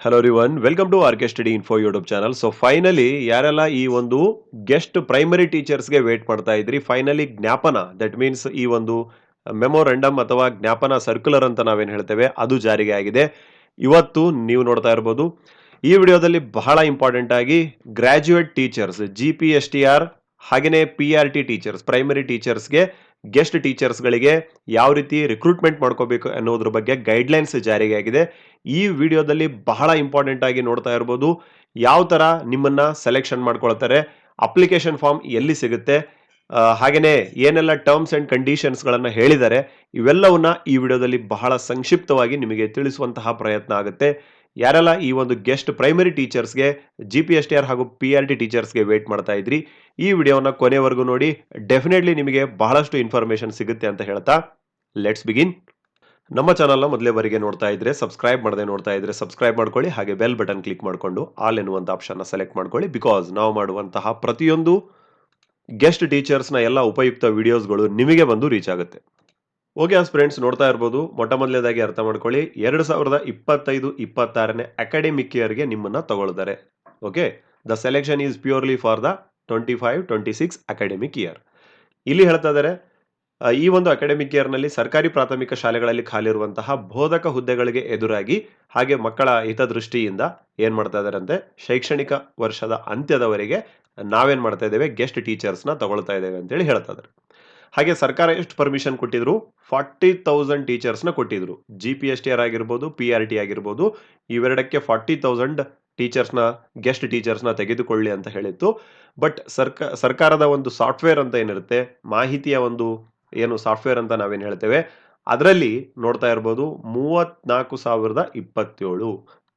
Hello one welcome to R K study info YouTube channel so finally ಯಾರೆಲ್ಲ ಈ ಒಂದು guest primary ಟೀಚರ್ಸ್ಗೆ wait ಮಾಡ್ತಾ ಇದ್ರಿ ಫೈನಲಿ ಜ್ಞಾಪನ ದಟ್ ಮೀನ್ಸ್ ಈ ಒಂದು ಮೆಮೊರೆಂಡಮ್ ಅಥವಾ ಜ್ಞಾಪನ ಸರ್ಕ್ಯುಲರ್ ಅಂತ ನಾವೇನು ಹೇಳ್ತೇವೆ, ಅದು ಜಾರಿಗೆ ಆಗಿದೆ. ಇವತ್ತು ನೀವು ನೋಡ್ತಾ ಇರ್ಬೋದು. ಈ ವಿಡಿಯೋದಲ್ಲಿ ಬಹಳ ಇಂಪಾರ್ಟೆಂಟ್ ಆಗಿ graduate teachers G P S T R ಹಾಗೆಯೇ P R T teachers primary ಟೀಚರ್ಸ್ಗೆ guest ಟೀಚರ್ಸ್ಗಳಿಗೆ ಯಾವ ರೀತಿ ರಿಕ್ರೂಟ್ಮೆಂಟ್ ಮಾಡ್ಕೋಬೇಕು ಅನ್ನೋದ್ರ ಬಗ್ಗೆ ಗೈಡ್ಲೈನ್ಸ್ ಜಾರಿಗೆ ಆಗಿದೆ. ಈ ವಿಡಿಯೋದಲ್ಲಿ ಬಹಳ ಇಂಪಾರ್ಟೆಂಟ್ ಆಗಿ ನೋಡ್ತಾ ಇರ್ಬೋದು. ಯಾವ ಥರ ನಿಮ್ಮನ್ನು ಸೆಲೆಕ್ಷನ್ ಮಾಡ್ಕೊಳ್ತಾರೆ ಅಪ್ಲಿಕೇಶನ್ ಫಾರ್ಮ್ ಎಲ್ಲಿ ಸಿಗುತ್ತೆ ಹಾಗೆಯೇ ಏನೆಲ್ಲ ಟರ್ಮ್ಸ್ ಆ್ಯಂಡ್ ಕಂಡೀಷನ್ಸ್ಗಳನ್ನು ಹೇಳಿದ್ದಾರೆ, ಇವೆಲ್ಲವನ್ನ ಈ ವಿಡಿಯೋದಲ್ಲಿ ಬಹಳ ಸಂಕ್ಷಿಪ್ತವಾಗಿ ನಿಮಗೆ ತಿಳಿಸುವಂತಹ ಪ್ರಯತ್ನ ಆಗುತ್ತೆ. ಯಾರೆಲ್ಲ ಈ ಒಂದು guest primary ಟೀಚರ್ಸ್ಗೆ G P S T R ಹಾಗೂ ಪಿ ಆರ್ ಟಿ ಟೀಚರ್ಸ್ಗೆ ವೇಟ್ ಮಾಡ್ತಾ ಇದ್ರಿ, ಈ ವಿಡಿಯೋನ ಕೊನೆವರೆಗೂ ನೋಡಿ. ಡೆಫಿನೆಟ್ಲಿ ನಿಮಗೆ ಬಹಳಷ್ಟು ಇನ್ಫಾರ್ಮೇಷನ್ ಸಿಗುತ್ತೆ ಅಂತ ಹೇಳ್ತಾ ಲೆಟ್ಸ್ ಬಿಗಿನ್ ನಮ್ಮ ಚಾನಲ್ನ ಮೊದಲೇ ಬರಿಗೆ ನೋಡ್ತಾ ಇದ್ರೆ ಸಬ್ಸ್ಕ್ರೈಬ್ ಮಾಡದೆ ನೋಡ್ತಾ ಇದ್ರೆ ಸಬ್ಸ್ಕ್ರೈಬ್ ಮಾಡ್ಕೊಳ್ಳಿ, ಹಾಗೆ ಬೆಲ್ ಬಟನ್ ಕ್ಲಿಕ್ ಮಾಡಿಕೊಂಡು ಆಲ್ ಎನ್ನುವಂಥ ಆಪ್ಷನ್ನ ಸೆಲೆಕ್ಟ್ ಮಾಡ್ಕೊಳ್ಳಿ ಬಿಕಾಸ್ ನಾವು ಮಾಡುವಂತಹ ಪ್ರತಿಯೊಂದು ಗೆಸ್ಟ್ ಟೀಚರ್ಸ್ನ ಎಲ್ಲ ಉಪಯುಕ್ತ ವಿಡಿಯೋಸ್ಗಳು ನಿಮಗೆ ಬಂದು ರೀಚ್ ಆಗುತ್ತೆ. ಓಕೆ ಫ್ರೆಂಡ್ಸ್, ನೋಡ್ತಾ ಇರ್ಬೋದು ಮೊಟ್ಟ ಮೊದಲೇದಾಗಿ ಅರ್ಥ ಮಾಡ್ಕೊಳ್ಳಿ. ಎರಡು ಸಾವಿರದ ಇಪ್ಪತ್ತೈದು, ಇಪ್ಪತ್ತಾರನೇ ಅಕಾಡೆಮಿಕ್ ಇಯರ್ಗೆ ನಿಮ್ಮನ್ನ ತಗೊಳ್ತಾರೆ. Okay? The selection is purely for the twenty five twenty six academic year ಇಲ್ಲಿ ಹೇಳ್ತಾ ಇದ್ದಾರೆ ಈ ಒಂದು ಅಕಾಡೆಮಿಕ್ ಇಯರ್ನಲ್ಲಿ ಸರ್ಕಾರಿ ಪ್ರಾಥಮಿಕ ಶಾಲೆಗಳಲ್ಲಿ ಖಾಲಿರುವಂತಹ ಬೋಧಕ ಹುದ್ದೆಗಳಿಗೆ ಎದುರಾಗಿ ಹಾಗೆ ಮಕ್ಕಳ ಹಿತದೃಷ್ಟಿಯಿಂದ ಏನ್ ಮಾಡ್ತಾ ಇದ್ದಾರಂತೆ ಶೈಕ್ಷಣಿಕ ವರ್ಷದ ಅಂತ್ಯದವರೆಗೆ ನಾವೇನ್ ಮಾಡ್ತಾ ಇದ್ದೇವೆ? ಗೆಸ್ಟ್ ಟೀಚರ್ಸ್ನ ತಗೊಳ್ತಾ ಇದ್ದೇವೆ ಅಂತೇಳಿ ಹೇಳ್ತಾ ಇದ್ದಾರೆ ಹಾಗೆ ಸರ್ಕಾರ ಎಷ್ಟು ಪರ್ಮಿಷನ್ ಕೊಟ್ಟಿದ್ರು? ಫಾರ್ಟಿ ತೌಸಂಡ್ ಟೀಚರ್ಸ್ನ ಕೊಟ್ಟಿದ್ರು. G P S T R ಆಗಿರ್ಬೋದು ಪಿ ಆರ್ ಟಿ ಆಗಿರ್ಬೋದು, ಇವೆರಡಕ್ಕೆ ಫಾರ್ಟಿ ತೌಸಂಡ್ ಟೀಚರ್ಸ್ನ ಗೆಸ್ಟ್ ಟೀಚರ್ಸ್ನ ತೆಗೆದುಕೊಳ್ಳಿ ಅಂತ ಹೇಳಿತ್ತು. ಬಟ್ ಸರ್ಕ, ಸರ್ಕಾರದ ಒಂದು ಸಾಫ್ಟ್ವೇರ್ ಅಂತ ಏನಿರುತ್ತೆ, ಮಾಹಿತಿಯ ಒಂದು ಏನು ಸಾಫ್ಟ್ವೇರ್ ಅಂತ ನಾವೇನು ಹೇಳ್ತೇವೆ, ಅದರಲ್ಲಿ ನೋಡ್ತಾ ಇರ್ಬೋದು ಮೂವತ್ನಾಲ್ಕು ಸಾವಿರದ ಇಪ್ಪತ್ತೇಳು.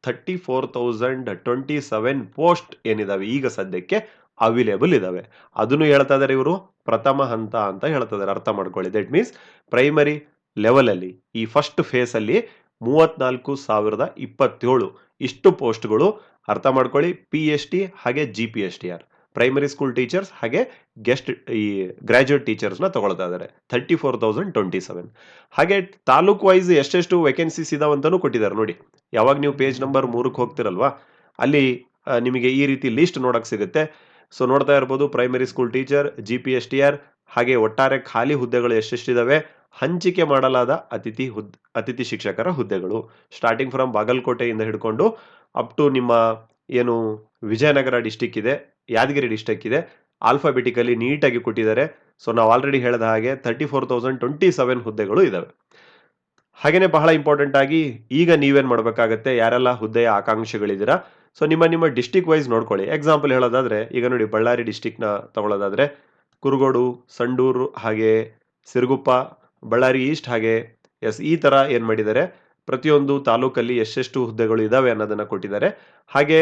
Thirty four thousand twenty seven post ಏನಿದಾವೆ ಈಗ ಸದ್ಯಕ್ಕೆ ಅವೈಲೇಬಲ್ ಇದಾವೆ. ಅದನ್ನು ಹೇಳ್ತಾ ಇದ್ದಾರೆ ಇವರು ಪ್ರಥಮ ಹಂತ ಅಂತ ಹೇಳ್ತಾ ಇದ್ದಾರೆ ಅರ್ಥ ಮಾಡ್ಕೊಳ್ಳಿ. ದಟ್ ಮೀನ್ಸ್ ಪ್ರೈಮರಿ ಲೆವೆಲಲ್ಲಿ ಈ ಫಸ್ಟ್ ಫೇಸಲ್ಲಿ ಮೂವತ್ನಾಲ್ಕು ಸಾವಿರದ ಇಪ್ಪತ್ತೇಳು ಇಷ್ಟು ಪೋಸ್ಟ್ಗಳು ಅರ್ಥ ಮಾಡ್ಕೊಳ್ಳಿ. ಪಿ ಎಚ್ ಟಿ ಹಾಗೆ G P H T R primary school teachers ಹಾಗೆ ಗೆಸ್ಟ್ ಈ ಗ್ರಾಜ್ಯುಯೇಟ್ ಟೀಚರ್ಸ್ನ ತಗೊಳ್ತಾ ಇದ್ದಾರೆ thirty four thousand twenty seven ಹಾಗೆ ತಾಲೂಕ್ ವೈಸ್ ಎಷ್ಟೆಷ್ಟು ವೇಕೆನ್ಸೀಸ್ ಇದಾವಂತನೂ ಕೊಟ್ಟಿದ್ದಾರೆ. ನೋಡಿ, ಯಾವಾಗ ನೀವು ಪೇಜ್ ನಂಬರ್ ಮೂರಕ್ಕೆ ಹೋಗ್ತಿರಲ್ವಾ, ಅಲ್ಲಿ ನಿಮಗೆ ಈ ರೀತಿ ಲಿಸ್ಟ್ ನೋಡಕ್ ಸಿಗುತ್ತೆ. ಸೊ ನೋಡ್ತಾ ಇರ್ಬೋದು primary school teacher G P S T R ಹಾಗೆ ಒಟ್ಟಾರೆ ಖಾಲಿ ಹುದ್ದೆಗಳು ಎಷ್ಟೆಷ್ಟಿದಾವೆ? ಹಂಚಿಕೆ ಮಾಡಲಾದ ಅತಿಥಿ ಹುದ್, ಅತಿಥಿ ಶಿಕ್ಷಕರ ಹುದ್ದೆಗಳು. ಸ್ಟಾರ್ಟಿಂಗ್ ಫ್ರಮ್ ಬಾಗಲಕೋಟೆಯಿಂದ ಹಿಡ್ಕೊಂಡು ಅಪ್ ಟು ನಿಮ್ಮ ಏನು ವಿಜಯನಗರ ಡಿಸ್ಟಿಕ್ ಇದೆ, ಯಾದಗಿರಿ ಡಿಸ್ಟಿಕ್ ಇದೆ ಆಲ್ಫಾಬೆಟಿಕಲಿ ನೀಟಾಗಿ ಕೊಟ್ಟಿದ್ದಾರೆ. ಸೊ ನಾವು ಆಲ್ರೆಡಿ ಹೇಳಿದ ಹಾಗೆ thirty four thousand twenty seven ಹುದ್ದೆಗಳು ಇದ್ದಾವೆ ಹಾಗೆಯೇ ಬಹಳ ಇಂಪಾರ್ಟೆಂಟ್ ಆಗಿ ಈಗ ನೀವೇನು ಮಾಡಬೇಕಾಗತ್ತೆ? ಯಾರೆಲ್ಲ ಹುದ್ದೆಯ ಆಕಾಂಕ್ಷಿಗಳಿದ್ದೀರಾ? ಸೊ ನಿಮ್ಮ ನಿಮ್ಮ ಡಿಸ್ಟಿಕ್ ವೈಸ್ ನೋಡ್ಕೊಳ್ಳಿ. ಎಕ್ಸಾಂಪಲ್ ಹೇಳೋದಾದ್ರೆ, ಈಗ ನೋಡಿ ಬಳ್ಳಾರಿ ಡಿಸ್ಟಿಕ್ನ ತಗೊಳ್ಳೋದಾದ್ರೆ ಕುರುಗೋಡು, ಸಂಡೂರು ಹಾಗೆ ಸಿರುಗುಪ್ಪ, ಬಳ್ಳಾರಿ ಈಸ್ಟ್ ಹಾಗೆ ಎಸ್, ಈ ತರ ಏನು ಮಾಡಿದ್ದಾರೆ, ಪ್ರತಿಯೊಂದು ತಾಲೂಕಲ್ಲಿ ಎಷ್ಟೆಷ್ಟು ಹುದ್ದೆಗಳು ಇದಾವೆ ಅನ್ನೋದನ್ನ ಕೊಟ್ಟಿದ್ದಾರೆ. ಹಾಗೆ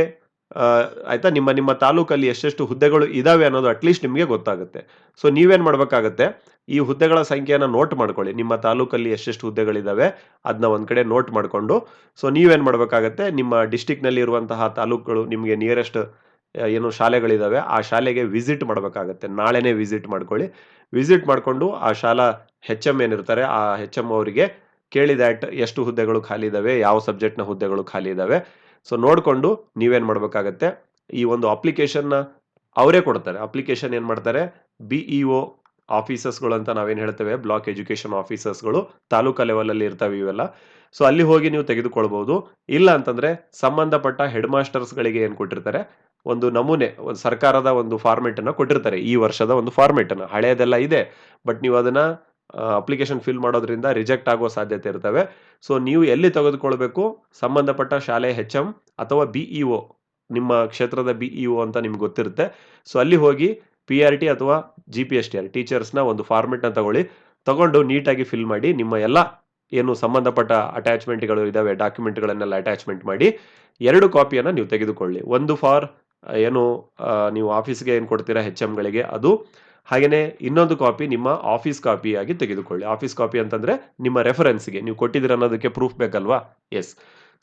ಆಯ್ತಾ? ನಿಮ್ಮ ನಿಮ್ಮ ತಾಲೂಕಲ್ಲಿ ಎಷ್ಟೆಷ್ಟು ಹುದ್ದೆಗಳು ಇದಾವೆ ಅನ್ನೋದು ಅಟ್ಲೀಸ್ಟ್ ನಿಮಗೆ ಗೊತ್ತಾಗುತ್ತೆ. ಸೊ ನೀವೇನು ಮಾಡ್ಬೇಕಾಗತ್ತೆ? ಈ ಹುದ್ದೆಗಳ ಸಂಖ್ಯೆಯನ್ನು ನೋಟ್ ಮಾಡ್ಕೊಳ್ಳಿ. ನಿಮ್ಮ ತಾಲೂಕಲ್ಲಿ ಎಷ್ಟೆಷ್ಟು ಹುದ್ದೆಗಳಿದ್ದಾವೆ ಅದನ್ನ ಒಂದು ಕಡೆ ನೋಟ್ ಮಾಡಿಕೊಂಡು. ಸೊ ನೀವೇನು ಮಾಡಬೇಕಾಗತ್ತೆ? ನಿಮ್ಮ ಡಿಸ್ಟಿಕ್ನಲ್ಲಿ ಇರುವಂತಹ ತಾಲೂಕುಗಳು ನಿಮಗೆ ನಿಯರೆಸ್ಟ್ ಏನು ಶಾಲೆಗಳಿದಾವೆ, ಆ ಶಾಲೆಗೆ ವಿಸಿಟ್ ಮಾಡಬೇಕಾಗತ್ತೆ. ನಾಳೆನೇ ವಿಸಿಟ್ ಮಾಡ್ಕೊಳ್ಳಿ. ವಿಸಿಟ್ ಮಾಡಿಕೊಂಡು ಆ ಶಾಲಾ ಹೆಚ್ ಎಂ ಏನಿರ್ತಾರೆ, ಆ ಹೆಚ್ ಎಂ ಅವರಿಗೆ ಕೇಳಿ ದ್ಯಾಟ್ ಎಷ್ಟು ಹುದ್ದೆಗಳು ಖಾಲಿ ಇದಾವೆ, ಯಾವ ಸಬ್ಜೆಕ್ಟ್ನ ಹುದ್ದೆಗಳು ಖಾಲಿ ಇದಾವೆ. ಸೊ ನೋಡಿಕೊಂಡು ನೀವೇನು ಮಾಡಬೇಕಾಗತ್ತೆ, ಈ ಒಂದು ಅಪ್ಲಿಕೇಶನ್ನ ಅವರೇ ಕೊಡ್ತಾರೆ. ಅಪ್ಲಿಕೇಶನ್ ಏನು ಮಾಡ್ತಾರೆ? ಬಿ ಇ ಒ ಆಫೀಸಸ್ಗಳು ಅಂತ ನಾವೇನು ಹೇಳ್ತೇವೆ? ಬ್ಲಾಕ್ ಎಜುಕೇಶನ್ ಆಫೀಸಸ್ಗಳು ತಾಲೂಕಾ ಲೆವೆಲಲ್ಲಿ ಇರ್ತವೆ ಇವೆಲ್ಲ. ಸೊ ಅಲ್ಲಿ ಹೋಗಿ ನೀವು ತೆಗೆದುಕೊಳ್ಬಹುದು ಇಲ್ಲ ಅಂತಂದ್ರೆ ಸಂಬಂಧಪಟ್ಟ ಹೆಡ್ ಮಾಸ್ಟರ್ಸ್ಗಳಿಗೆ ಏನು ಕೊಟ್ಟಿರ್ತಾರೆ? ಒಂದು ನಮೂನೆ, ಒಂದು ಸರ್ಕಾರದ ಒಂದು ಫಾರ್ಮೆಟ್ ಅನ್ನ ಕೊಟ್ಟಿರ್ತಾರೆ. ಈ ವರ್ಷದ ಒಂದು ಫಾರ್ಮೆಟ್ ಅನ್ನ ಹಳೆಯದೆಲ್ಲ ಇದೆ. ಬಟ್ ನೀವು ಅದನ್ನ ಅಪ್ಲಿಕೇಶನ್ ಫಿಲ್ ಮಾಡೋದ್ರಿಂದ ರಿಜೆಕ್ಟ್ ಆಗುವ ಸಾಧ್ಯತೆ ಇರ್ತವೆ. ಸೊ ನೀವು ಎಲ್ಲಿ ತೆಗೆದುಕೊಳ್ಬೇಕು? ಸಂಬಂಧಪಟ್ಟ ಶಾಲೆ ಹೆಚ್ ಎಂ ಅಥವಾ ಬಿ ಇ ಒ ನಿಮ್ಮ ಕ್ಷೇತ್ರದ ಬಿ ಇ ಒ ಅಂತ ನಿಮ್ಗೆ ಗೊತ್ತಿರುತ್ತೆ. ಸೊ ಅಲ್ಲಿ ಹೋಗಿ ಪಿ ಆರ್ ಟಿ ಅಥವಾ G P S T R ಟೀಚರ್ಸ್ನ ಒಂದು ಫಾರ್ಮೆಟ್ನ ತಗೊಳ್ಳಿ. ತಗೊಂಡು ನೀಟಾಗಿ ಫಿಲ್ ಮಾಡಿ, ನಿಮ್ಮ ಎಲ್ಲ ಏನು ಸಂಬಂಧಪಟ್ಟ ಅಟ್ಯಾಚ್ಮೆಂಟ್ಗಳು ಇದಾವೆ ಡಾಕ್ಯುಮೆಂಟ್ಗಳನ್ನೆಲ್ಲ ಅಟ್ಯಾಚ್ಮೆಂಟ್ ಮಾಡಿ, ಎರಡು ಕಾಪಿಯನ್ನು ನೀವು ತೆಗೆದುಕೊಳ್ಳಿ. ಒಂದು ಫಾರ್ ಏನು ನೀವು ಆಫೀಸ್ಗೆ ಏನು ಕೊಡ್ತೀರಾ ಹೆಚ್ ಎಮ್ಗಳಿಗೆ ಅದು ಹಾಗೆಯೇ ಇನ್ನೊಂದು ಕಾಪಿ ನಿಮ್ಮ ಆಫೀಸ್ ಕಾಪಿಯಾಗಿ ತೆಗೆದುಕೊಳ್ಳಿ. ಆಫೀಸ್ ಕಾಪಿ ಅಂತಂದ್ರೆ ನಿಮ್ಮ ರೆಫರೆನ್ಸ್ಗೆ ನೀವು ಕೊಟ್ಟಿದ್ದೀರ ಅನ್ನೋದಕ್ಕೆ ಪ್ರೂಫ್ ಬೇಕಲ್ವಾ? ಎಸ್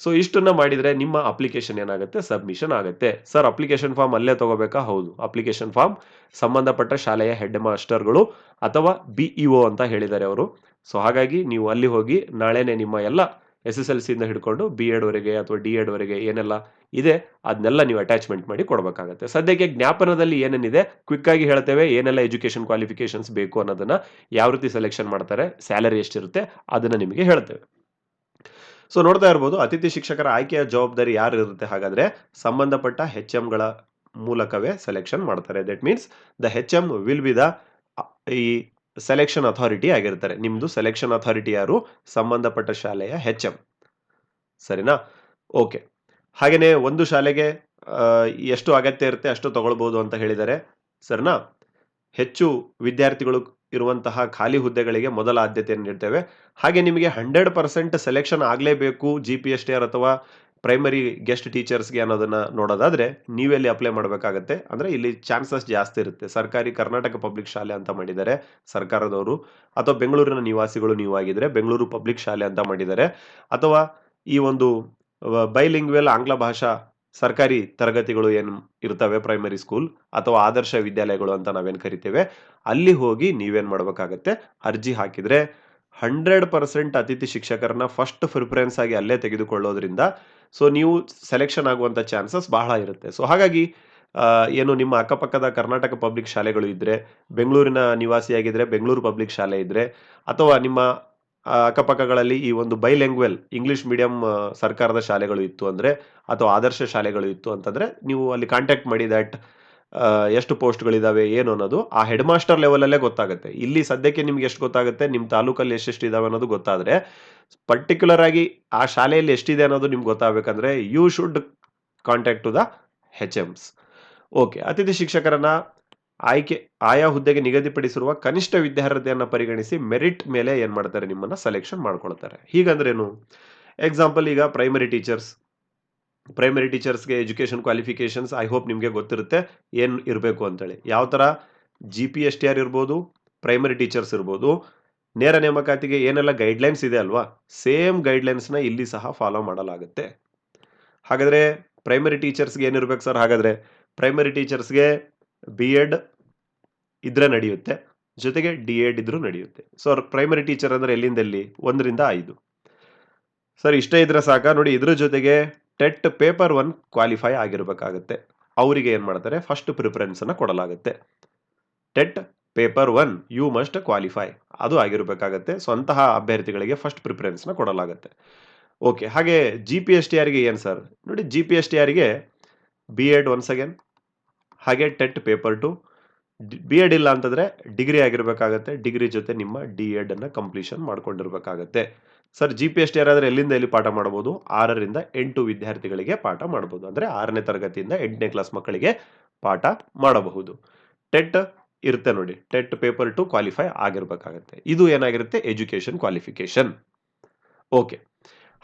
ಸೊ ಇಷ್ಟನ್ನ ಮಾಡಿದ್ರೆ ನಿಮ್ಮ ಅಪ್ಲಿಕೇಶನ್ ಏನಾಗುತ್ತೆ? ಸಬ್ಮಿಷನ್ ಆಗುತ್ತೆ. ಸರ್ ಅಪ್ಲಿಕೇಶನ್ ಫಾರ್ಮ್ ಅಲ್ಲೇ ತಗೋಬೇಕಾ? ಹೌದು. ಅಪ್ಲಿಕೇಶನ್ ಫಾರ್ಮ್ ಸಂಬಂಧಪಟ್ಟ ಶಾಲೆಯ ಹೆಡ್ ಮಾಸ್ಟರ್ಗಳು ಅಥವಾ ಬಿ ಒ ಅಂತ ಹೇಳಿದ್ದಾರೆ ಅವರು. ಸೊ ಹಾಗಾಗಿ ನೀವು ಅಲ್ಲಿ ಹೋಗಿ ನಾಳೆನೆ ನಿಮ್ಮ ಎಲ್ಲ ಎಸ್ ಎಸ್ ಎಲ್ ಸಿಯಿಂದ ಹಿಡ್ಕೊಂಡು ಬಿ ಎಡ್ವರೆಗೆ ಅಥವಾ ಡಿ ಎಡ್ವರೆಗೆ ಏನೆಲ್ಲ ಇದೆ ಅದನ್ನೆಲ್ಲ ನೀವು ಅಟ್ಯಾಚ್ಮೆಂಟ್ ಮಾಡಿ ಕೊಡಬೇಕಾಗತ್ತೆ. ಸದ್ಯಕ್ಕೆ ಜ್ಞಾಪನದಲ್ಲಿ ಏನೇನಿದೆ ಕ್ವಿಕ್ ಆಗಿ ಹೇಳ್ತೇವೆ, ಏನೆಲ್ಲ ಎಜುಕೇಷನ್ ಕ್ವಾಲಿಫಿಕೇಶನ್ಸ್ ಬೇಕು ಅನ್ನೋದನ್ನ ಯಾವ ರೀತಿ ಸೆಲೆಕ್ಷನ್ ಮಾಡ್ತಾರೆ ಸ್ಯಾಲರಿ ಎಷ್ಟಿರುತ್ತೆ, ಅದನ್ನ ನಿಮಗೆ ಹೇಳ್ತೇವೆ. ಸೊ ನೋಡ್ತಾ ಇರ್ಬೋದು, ಅತಿಥಿ ಶಿಕ್ಷಕರ ಆಯ್ಕೆಯ ಜವಾಬ್ದಾರಿ ಯಾರು ಇರುತ್ತೆ? ಹಾಗಾದ್ರೆ ಸಂಬಂಧಪಟ್ಟ ಹೆಚ್ಗಳ ಮೂಲಕವೇ ಸೆಲೆಕ್ಷನ್ ಮಾಡ್ತಾರೆ. That means the H M will be the ಈ ಸೆಲೆಕ್ಷನ್ ಅಥಾರಿಟಿ ಆಗಿರ್ತಾರೆ. ನಿಮ್ದು ಸೆಲೆಕ್ಷನ್ ಅಥಾರಿಟಿ ಯಾರು? ಸಂಬಂಧಪಟ್ಟ ಶಾಲೆಯ ಹೆಚ್ ಎಂ ಸರಿನಾ? ಓಕೆ ಹಾಗೇನೆ ಒಂದು ಶಾಲೆಗೆ ಎಷ್ಟು ಅಗತ್ಯ ಇರುತ್ತೆ ಅಷ್ಟು ತಗೊಳ್ಬೋದು ಅಂತ ಹೇಳಿದರೆ, ಸರಿನಾ? ಹೆಚ್ಚು ವಿದ್ಯಾರ್ಥಿಗಳು ಇರುವಂತಹ ಖಾಲಿ ಹುದ್ದೆಗಳಿಗೆ ಮೊದಲ ಆದ್ಯತೆಯನ್ನು ನೀಡ್ತೇವೆ. ಹಾಗೆ ನಿಮಗೆ ಹಂಡ್ರೆಡ್ ಪರ್ಸೆಂಟ್ ಸೆಲೆಕ್ಷನ್ ಆಗಲೇಬೇಕು G P S T R ಅಥವಾ ಪ್ರೈಮರಿ ಗೆಸ್ಟ್ ಟೀಚರ್ಸ್ಗೆ ಅನ್ನೋದನ್ನ ನೋಡೋದಾದ್ರೆ ನೀವೆಲ್ಲಿ ಅಪ್ಲೈ ಮಾಡಬೇಕಾಗತ್ತೆ? ಅಂದ್ರೆ ಇಲ್ಲಿ ಚಾನ್ಸಸ್ ಜಾಸ್ತಿ ಇರುತ್ತೆ. ಸರ್ಕಾರಿ ಕರ್ನಾಟಕ ಪಬ್ಲಿಕ್ ಶಾಲೆ ಅಂತ ಮಾಡಿದ್ದಾರೆ ಸರ್ಕಾರದವರು. ಅಥವಾ ಬೆಂಗಳೂರಿನ ನಿವಾಸಿಗಳು ನೀವು ಆಗಿದ್ರೆ ಬೆಂಗಳೂರು ಪಬ್ಲಿಕ್ ಶಾಲೆ ಅಂತ ಮಾಡಿದ್ದಾರೆ. ಅಥವಾ ಈ ಒಂದು ಬೈಲಿಂಗ್ವೆಲ್ ಆಂಗ್ಲ ಭಾಷಾ ಸರ್ಕಾರಿ ತರಗತಿಗಳು ಏನು ಇರ್ತವೆ ಪ್ರೈಮರಿ ಸ್ಕೂಲ್ ಅಥವಾ ಆದರ್ಶ ವಿದ್ಯಾಲಯಗಳು ಅಂತ ನಾವೇನು ಕರಿತೇವೆ, ಅಲ್ಲಿ ಹೋಗಿ ನೀವೇನು ಮಾಡಬೇಕಾಗತ್ತೆ? ಅರ್ಜಿ ಹಾಕಿದ್ರೆ ಹಂಡ್ರೆಡ್ ಪರ್ಸೆಂಟ್ ಅತಿಥಿ ಶಿಕ್ಷಕರನ್ನ ಫಸ್ಟ್ ಪ್ರಿಫರೆನ್ಸ್ ಆಗಿ ಅಲ್ಲೇ ತೆಗೆದುಕೊಳ್ಳೋದ್ರಿಂದ ಸೊ ನೀವು ಸೆಲೆಕ್ಷನ್ ಆಗುವಂಥ ಚಾನ್ಸಸ್ ಬಹಳ ಇರುತ್ತೆ. ಸೊ ಹಾಗಾಗಿ ಏನು ನಿಮ್ಮ ಅಕ್ಕಪಕ್ಕದ ಕರ್ನಾಟಕ ಪಬ್ಲಿಕ್ ಶಾಲೆಗಳು ಇದ್ದರೆ ಬೆಂಗಳೂರಿನ ನಿವಾಸಿಯಾಗಿದ್ದರೆ ಬೆಂಗಳೂರು ಪಬ್ಲಿಕ್ ಶಾಲೆ ಇದ್ದರೆ ಅಥವಾ ನಿಮ್ಮ ಅಕ್ಕಪಕ್ಕಗಳಲ್ಲಿ ಈ ಒಂದು ಬೈಲ್ಯಾಂಗ್ವೆಲ್ ಇಂಗ್ಲಿಷ್ ಮೀಡಿಯಂ ಸರ್ಕಾರದ ಶಾಲೆಗಳು ಇತ್ತು ಅಂದರೆ, ಅಥವಾ ಆದರ್ಶ ಶಾಲೆಗಳು ಇತ್ತು ಅಂತಂದರೆ, ನೀವು ಅಲ್ಲಿ ಕಾಂಟ್ಯಾಕ್ಟ್ ಮಾಡಿ ದಟ್ ಎಷ್ಟು ಪೋಸ್ಟ್ಗಳಿದಾವೆ, ಏನು ಅನ್ನೋದು ಆ ಹೆಡ್ ಮಾಸ್ಟರ್ ಲೆವೆಲಲ್ಲೇ ಗೊತ್ತಾಗುತ್ತೆ. ಇಲ್ಲಿ ಸದ್ಯಕ್ಕೆ ನಿಮ್ಗೆ ಎಷ್ಟು ಗೊತ್ತಾಗುತ್ತೆ ನಿಮ್ಮ ತಾಲೂಕಲ್ಲಿ ಎಷ್ಟೆಷ್ಟು ಇದಾವೆ ಅನ್ನೋದು ಗೊತ್ತಾದ್ರೆ ಪರ್ಟಿಕ್ಯುಲರ್ ಆಗಿ ಆ ಶಾಲೆಯಲ್ಲಿ ಎಷ್ಟಿದೆ ಅನ್ನೋದು ನಿಮ್ಗೆ ಗೊತ್ತಾಗಬೇಕಂದ್ರೆ you should contact to the H Ms okay ಅತಿಥಿ ಶಿಕ್ಷಕರನ್ನ ಆಯ್ಕೆ, ಆಯಾ ಹುದ್ದೆಗೆ ನಿಗದಿಪಡಿಸಿರುವ ಕನಿಷ್ಠ ವಿದ್ಯಾರ್ಹತೆಯನ್ನು ಪರಿಗಣಿಸಿ ಮೆರಿಟ್ ಮೇಲೆ ಏನು ಮಾಡ್ತಾರೆ ನಿಮ್ಮನ್ನ ಸೆಲೆಕ್ಷನ್ ಮಾಡ್ಕೊಳ್ತಾರೆ. ಹೀಗಂದ್ರೇನು? ಎಕ್ಸಾಂಪಲ್ ಈಗ ಪ್ರೈಮರಿ ಟೀಚರ್ಸ್ ಪ್ರೈಮರಿ ಟೀಚರ್ಸ್ಗೆ ಎಜುಕೇಷನ್ ಕ್ವಾಲಿಫಿಕೇಷನ್ಸ್ ಐ ಹೋಪ್ ನಿಮಗೆ ಗೊತ್ತಿರುತ್ತೆ. ಏನು ಇರಬೇಕು ಅಂತೇಳಿ. ಯಾವ ಥರ G P S T R ಇರ್ಬೋದು ಪ್ರೈಮರಿ ಟೀಚರ್ಸ್ ಇರ್ಬೋದು. ನೇರ ನೇಮಕಾತಿಗೆ ಏನೆಲ್ಲ ಗೈಡ್ಲೈನ್ಸ್ ಇದೆ ಅಲ್ವಾ? ಸೇಮ್ ಗೈಡ್ಲೈನ್ಸ್ನ ಇಲ್ಲಿ ಸಹ ಫಾಲೋ ಮಾಡಲಾಗುತ್ತೆ. ಹಾಗಾದರೆ ಪ್ರೈಮರಿ ಟೀಚರ್ಸ್ಗೆ ಏನಿರ್ಬೇಕು ಸರ್? ಹಾಗಾದರೆ ಪ್ರೈಮರಿ ಟೀಚರ್ಸ್ಗೆ ಬಿ ಎಡ್ ಇದ್ರೆ ನಡೆಯುತ್ತೆ. ಜೊತೆಗೆ ಡಿ ಎಡ್ ಇದ್ರೂ ನಡೆಯುತ್ತೆ. ಸೊ ಪ್ರೈಮರಿ ಟೀಚರ್ ಅಂದರೆ ಎಲ್ಲಿಂದ ಎಲ್ಲಿ? ಒಂದರಿಂದ ಐದು. ಸರ್, ಇಷ್ಟೇ ಇದ್ರೆ ಸಾಕ? ನೋಡಿ, ಇದ್ರ ಜೊತೆಗೆ ಟೆಟ್ ಪೇಪರ್ ಒನ್ ಕ್ವಾಲಿಫೈ ಆಗಿರಬೇಕಾಗುತ್ತೆ. ಅವರಿಗೆ ಏನು ಮಾಡ್ತಾರೆ? ಫಸ್ಟ್ ಪ್ರಿಫರೆನ್ಸ್ ಅನ್ನ ಕೊಡಲಾಗುತ್ತೆ. TET paper one you must qualify ಅದು ಆಗಿರಬೇಕಾಗತ್ತೆ. ಸೊ ಅಭ್ಯರ್ಥಿಗಳಿಗೆ ಫಸ್ಟ್ ಪ್ರಿಫರೆನ್ಸ್ನ ಕೊಡಲಾಗುತ್ತೆ. ಓಕೆ ಹಾಗೆ ಜಿ ಪಿ ಎಸ್ ಟಿ ಆರ್ಗೆ ಏನು ಸರ್ ನೋಡಿ ಜಿ ಪಿ ಎಸ್ ಟಿ ಆರ್ಗೆ ಬಿ ಎಡ್ ಒನ್ಸ್ ಅಗೇನ್ ಹಾಗೆ TET paper two B Ed ಇಲ್ಲ ಅಂತಂದ್ರೆ ಡಿಗ್ರಿ ಆಗಿರ್ಬೇಕಾಗತ್ತೆ. ಡಿಗ್ರಿ ಜೊತೆ ನಿಮ್ಮ ಡಿ ಎಡ್ ಅನ್ನ completion ಮಾಡ್ಕೊಂಡಿರ್ಬೇಕಾಗತ್ತೆ. Sir G P S T ಆದ್ರೆ ಎಲ್ಲಿಂದ ಎಲ್ಲಿ ಪಾಠ ಮಾಡಬಹುದು? ಆರರಿಂದ ಎಂಟು ವಿದ್ಯಾರ್ಥಿಗಳಿಗೆ ಪಾಠ ಮಾಡಬಹುದು. ಅಂದ್ರೆ ಆರನೇ ತರಗತಿಯಿಂದ ಎಂಟನೇ ಕ್ಲಾಸ್ ಮಕ್ಕಳಿಗೆ ಪಾಠ ಮಾಡಬಹುದು. ಟೆಟ್ ಇರುತ್ತೆ ನೋಡಿ. ಟೆಟ್ ಪೇಪರ್ ಟು ಕ್ವಾಲಿಫೈ ಆಗಿರ್ಬೇಕಾಗತ್ತೆ. ಇದು ಏನಾಗಿರುತ್ತೆ? ಎಜುಕೇಶನ್ ಕ್ವಾಲಿಫಿಕೇಶನ್ ಓಕೆ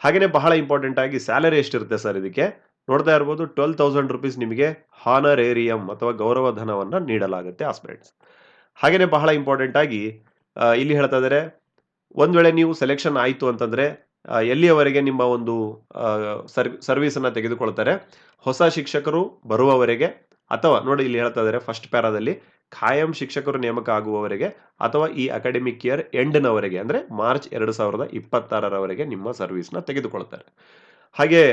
ಹಾಗೆಯೇ ಬಹಳ ಇಂಪಾರ್ಟೆಂಟ್ ಆಗಿ ಸ್ಯಾಲರಿ ಎಷ್ಟಿರುತ್ತೆ ಸರ್ ಇದಕ್ಕೆ? ನೋಡ್ತಾ ಇರ್ಬೋದು ಟ್ವೆಲ್ ತೌಸಂಡ್ ರುಪೀಸ್ ನಿಮಗೆ ಹಾನರೇರಿಯಂ ಅಥವಾ ಗೌರವ ಧನವನ್ನು ನೀಡಲಾಗುತ್ತೆ ಆಸ್ಪಿರೆಂಟ್ಸ್ ಹಾಗೆಯೇ ಬಹಳ ಇಂಪಾರ್ಟೆಂಟ್ ಆಗಿ ಇಲ್ಲಿ ಹೇಳ್ತಾ ಇದ್ದಾರೆ ಒಂದ್ ವೇಳೆ ನೀವು ಸೆಲೆಕ್ಷನ್ ಆಯಿತು ಅಂತಂದ್ರೆ ಎಲ್ಲಿಯವರೆಗೆ ನಿಮ್ಮ ಒಂದು ಸರ್ವಿಸ್ ಅನ್ನ ತೆಗೆದುಕೊಳ್ತಾರೆ? ಹೊಸ ಶಿಕ್ಷಕರು ಬರುವವರೆಗೆ ಅಥವಾ ನೋಡಿ ಇಲ್ಲಿ ಹೇಳ್ತಾ ಇದ್ದಾರೆ ಫಸ್ಟ್ ಪ್ಯಾರಾದಲ್ಲಿ ಖಾಯಂ ಶಿಕ್ಷಕರು ನೇಮಕ ಆಗುವವರೆಗೆ ಅಥವಾ ಈ ಅಕಾಡೆಮಿಕ್ ಇಯರ್ ಎಂಡ್ನವರೆಗೆ ಅಂದ್ರೆ ಮಾರ್ಚ್ ಎರಡು ಸಾವಿರದ ಇಪ್ಪತ್ತಾರರವರೆಗೆ ನಿಮ್ಮ ಸರ್ವಿಸ್ನ ತೆಗೆದುಕೊಳ್ತಾರೆ. ಹಾಗೆ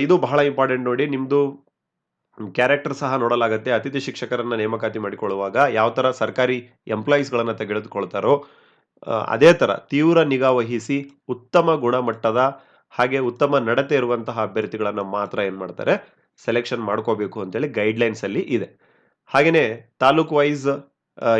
ಇದು ಬಹಳ ಇಂಪಾರ್ಟೆಂಟ್ ನೋಡಿ ನಿಮ್ಮದು ಕ್ಯಾರೆಕ್ಟರ್ ಸಹ ನೋಡಲಾಗುತ್ತೆ. ಅತಿಥಿ ಶಿಕ್ಷಕರನ್ನ ನೇಮಕಾತಿ ಮಾಡಿಕೊಳ್ಳುವಾಗ ಯಾವ ಥರ ಸರ್ಕಾರಿ ಎಂಪ್ಲಾಯೀಸ್ಗಳನ್ನು ತೆಗೆದುಕೊಳ್ತಾರೋ ಅದೇ ಥರ ತೀವ್ರ ನಿಗಾ ವಹಿಸಿ ಉತ್ತಮ ಗುಣಮಟ್ಟದ ಹಾಗೆ ಉತ್ತಮ ನಡತೆ ಇರುವಂತಹ ಅಭ್ಯರ್ಥಿಗಳನ್ನು ಮಾತ್ರ ಏನು ಮಾಡ್ತಾರೆ? ಸೆಲೆಕ್ಷನ್ ಮಾಡ್ಕೋಬೇಕು ಅಂತೇಳಿ ಗೈಡ್ಲೈನ್ಸಲ್ಲಿ ಇದೆ. ಹಾಗೆಯೇ ತಾಲೂಕ್ ವೈಸ್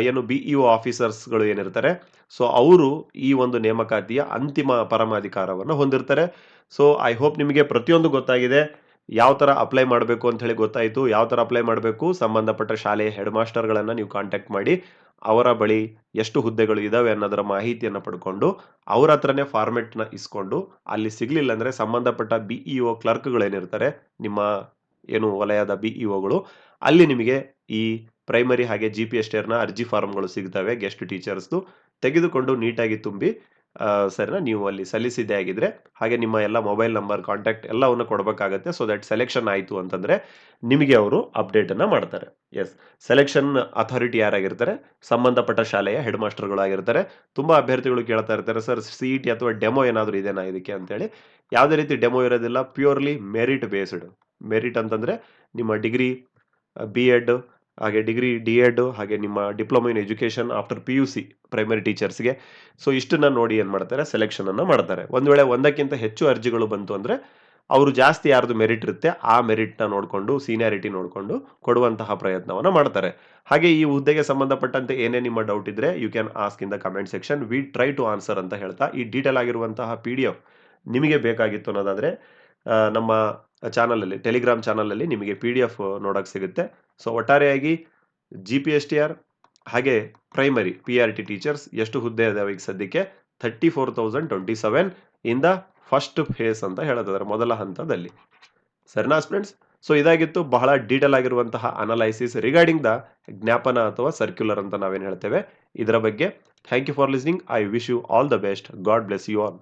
ಏನು ಬಿ ಇ ಆಫೀಸರ್ಸ್ಗಳು ಏನಿರ್ತಾರೆ ಸೊ ಅವರು ಈ ಒಂದು ನೇಮಕಾತಿಯ ಅಂತಿಮ ಪರಮಾಧಿಕಾರವನ್ನು ಹೊಂದಿರ್ತಾರೆ. ಸೊ ಐ ಹೋಪ್ ನಿಮಗೆ ಪ್ರತಿಯೊಂದು ಗೊತ್ತಾಗಿದೆ. ಯಾವ ಥರ ಅಪ್ಲೈ ಮಾಡಬೇಕು ಅಂತ ಹೇಳಿ ಗೊತ್ತಾಯಿತು. ಯಾವ ಥರ ಅಪ್ಲೈ ಮಾಡಬೇಕು? ಸಂಬಂಧಪಟ್ಟ ಶಾಲೆಯ ಹೆಡ್ ಮಾಸ್ಟರ್ಗಳನ್ನು ನೀವು ಕಾಂಟ್ಯಾಕ್ಟ್ ಮಾಡಿ, ಅವರ ಬಳಿ ಎಷ್ಟು ಹುದ್ದೆಗಳು ಇದಾವೆ ಅನ್ನೋದರ ಮಾಹಿತಿಯನ್ನು ಪಡ್ಕೊಂಡು, ಅವ್ರ ಹತ್ರನೇ ಫಾರ್ಮೆಟ್ನ ಇಸ್ಕೊಂಡು, ಅಲ್ಲಿ ಸಿಗಲಿಲ್ಲ ಅಂದರೆ ಸಂಬಂಧಪಟ್ಟ ಬಿ ಇ ಒ ಕ್ಲರ್ಕ್ಗಳೇನಿರ್ತಾರೆ ನಿಮ್ಮ ಏನು ವಲಯದ ಬಿ ಇ ಒಗಳು ಅಲ್ಲಿ ನಿಮಗೆ ಈ ಪ್ರೈಮರಿ ಹಾಗೆ ಜಿ ಪಿ ಎಸ್ ಟೇರ್ನ ಅರ್ಜಿ ಫಾರ್ಮ್ಗಳು ಸಿಗ್ತವೆ ಗೆಸ್ಟ್ ಟೀಚರ್ಸ್ದು ತೆಗೆದುಕೊಂಡು ನೀಟಾಗಿ ತುಂಬಿ ಸರಿನಾ ನೀವು ಅಲ್ಲಿ ಸಲ್ಲಿಸಿದ್ದೆ ಆಗಿದ್ರೆ, ಹಾಗೆ ನಿಮ್ಮ ಎಲ್ಲ ಮೊಬೈಲ್ ನಂಬರ್, ಕಾಂಟ್ಯಾಕ್ಟ್ ಎಲ್ಲವನ್ನು ಕೊಡಬೇಕಾಗತ್ತೆ. ಸೊ ದಟ್ ಸೆಲೆಕ್ಷನ್ ಆಯಿತು ಅಂತಂದರೆ ನಿಮಗೆ ಅವರು ಅಪ್ಡೇಟನ್ನು ಮಾಡ್ತಾರೆ. ಎಸ್ ಸೆಲೆಕ್ಷನ್ ಅಥಾರಿಟಿ ಯಾರಾಗಿರ್ತಾರೆ? ಸಂಬಂಧಪಟ್ಟ ಶಾಲೆಯ ಹೆಡ್ ಮಾಸ್ಟರ್ಗಳಾಗಿರ್ತಾರೆ ತುಂಬ ಅಭ್ಯರ್ಥಿಗಳು ಕೇಳ್ತಾ ಇರ್ತಾರೆ, ಸರ್ ಸಿ ಇ ಟಿ ಅಥವಾ ಡೆಮೋ ಏನಾದರೂ ಇದೇನಾ ಇದಕ್ಕೆ? ಅಂತೇಳಿ. ಯಾವುದೇ ರೀತಿ ಡೆಮೋ ಇರೋದಿಲ್ಲ ಪ್ಯೂರ್ಲಿ ಮೆರಿಟ್ ಬೇಸ್ಡ್ ಮೆರಿಟ್ ಅಂತಂದರೆ ನಿಮ್ಮ ಡಿಗ್ರಿ ಬಿ ಎಡ್ ಹಾಗೆ ಡಿಗ್ರಿ ಡಿ ಎಡ್ ಹಾಗೆ ನಿಮ್ಮ diploma in education after P U C primary ಟೀಚರ್ಸ್ಗೆ. So ಇಷ್ಟನ್ನ ನೋಡಿ ಏನು ಮಾಡ್ತಾರೆ? ಸೆಲೆಕ್ಷನನ್ನು ಮಾಡ್ತಾರೆ. ಒಂದು ವೇಳೆ ಒಂದಕ್ಕಿಂತ ಹೆಚ್ಚು ಅರ್ಜಿಗಳು ಬಂತು ಅಂದರೆ, ಅವರು ಜಾಸ್ತಿ ಯಾರ್ದು ಮೆರಿಟ್ ಇರುತ್ತೆ, ಆ ಮೆರಿಟ್ನ ನೋಡಿಕೊಂಡು ಸೀನಿಯಾರಿಟಿ ನೋಡಿಕೊಂಡು ಕೊಡುವಂತಹ ಪ್ರಯತ್ನವನ್ನು ಮಾಡ್ತಾರೆ. ಹಾಗೆ ಈ ಹುದ್ದೆಗೆ ಸಂಬಂಧಪಟ್ಟಂತೆ ಏನೇ ನಿಮ್ಮ ಡೌಟ್ ಇದ್ರೆ you can ask in the comment section we try to answer ಅಂತ ಹೇಳ್ತಾ, ಈ ಡೀಟೇಲ್ ಆಗಿರುವಂತಹ ಪಿ ಡಿ ಎಫ್ ನಿಮಗೆ ಬೇಕಾಗಿತ್ತು ಅನ್ನೋದಾದರೆ ನಮ್ಮ ಚಾನಲಲ್ಲಿ ಟೆಲಿಗ್ರಾಮ್ ಚಾನಲಲ್ಲಿ ನಿಮಗೆ ಪಿ ಡಿ ಎಫ್ ನೋಡೋಕ್ಕೆ ಸಿಗುತ್ತೆ. ಸೊ ಒಟ್ಟಾರೆಯಾಗಿ G P S T R ಹಾಗೆ primary P R T teachers ಎಷ್ಟು ಹುದ್ದೆ ಇದಾವೆ ಈಗ ಸದ್ಯಕ್ಕೆ? Thirty four thousand twenty seven in the first phase ಅಂತ ಹೇಳೋದಾದ್ರೆ ಮೊದಲ ಹಂತದಲ್ಲಿ. ಸರಿನಾ ಸ್ಟೂಡೆಂಟ್ಸ್ ಸೊ ಇದಾಗಿತ್ತು. ಬಹಳ ಡೀಟೇಲ್ ಆಗಿರುವಂತಹ ಅನಲೈಸಿಸ್ ರಿಗಾರ್ಡಿಂಗ್ ದ ಜ್ಞಾಪನ ಅಥವಾ ಸರ್ಕ್ಯುಲರ್ ಅಂತ ನಾವೇನು ಹೇಳ್ತೇವೆ. ಇದರ ಬಗ್ಗೆ thank you for listening I wish you all the best God bless you all